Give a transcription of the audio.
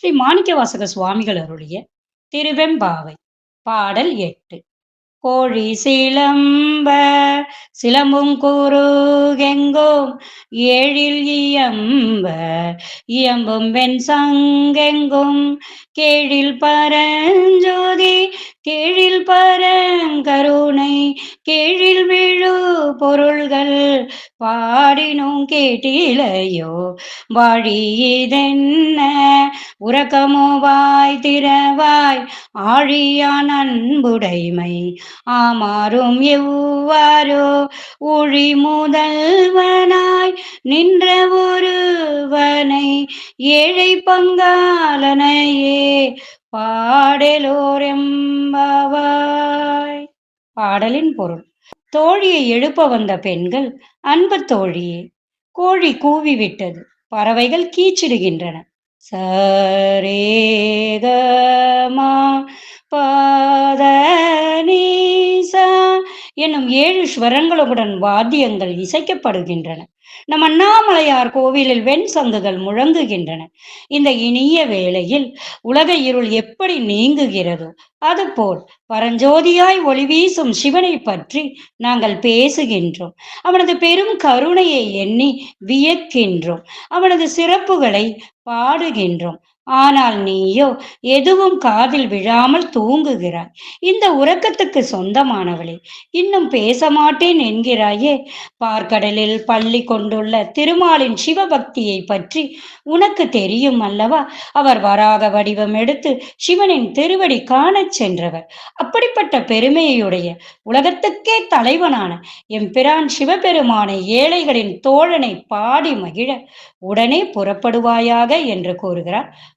ஸ்ரீ மாணிக்கவாசக சுவாமிகள் அருளிய திருவெம்பாவை பாடல் எட்டு. கோழி சிலம்ப சிலம்பும் கூறுகெங்கோம் ஏழில் இயம்ப இயம்பும் வெண் சங்கெங்கும். கேழில் பரஞ்சோதி கேழில் பரங்கருணை கேழில் விழு பொருள்கள் பாடினும் கேட்டிலையோ? வாழி இதென்ன உறக்கமோ வாய் திறவாய் ஆழியான் அன்புடைமை ஆமாறும் எவ்வாறோ? ஒழி முதல்வனாய் நின்ற ஒருவனை ஏழை பங்காளனையே பாடலோரெம்பவாய் பாடலின் பொருள். தோழியை எழுப்ப வந்த பெண்கள் அன்பு தோழியே கோழி கூவிவிட்டது பறவைகள் கீச்சிடுகின்றன. சரே என்னும் ஏழு ஸ்வரங்களுடன் வாத்தியங்கள் இசைக்கப்படுகின்றன. நம் அண்ணாமலையார் கோவிலில் வெண் சங்குகள் முழங்குகின்றன. இந்த இனிய வேளையில் உலக இருள் எப்படி நீங்குகிறதோ அதுபோல் பரஞ்சோதியாய் ஒளி வீசும் சிவனை பற்றி நாங்கள் பேசுகின்றோம். அவனது பெரும் கருணையை எண்ணி வியக்கின்றோம். அவனது சிறப்புகளை பாடுகின்றோம். ஆனால் நீயோ எதுவும் காதில் விழாமல் தூங்குகிறாய். இந்த உறக்கத்துக்கு சொந்தமானவளே இன்னும் பேச மாட்டேன் என்கிறாயே. பார்க்கடலில் பள்ளி கொண்டுள்ள திருமாலின் சிவபக்தியை பற்றி உனக்கு தெரியும் அல்லவா? அவர் வராக வடிவம் எடுத்து சிவனின் திருவடி காணச் சென்றவர். அப்படிப்பட்ட பெருமையுடைய உலகத்துக்கே தலைவனான எம்பிரான் சிவபெருமானை ஏழைகளின் தோழனை பாடி மகிழ உடனே புறப்படுவாயாக என்று கூறுகிறார்.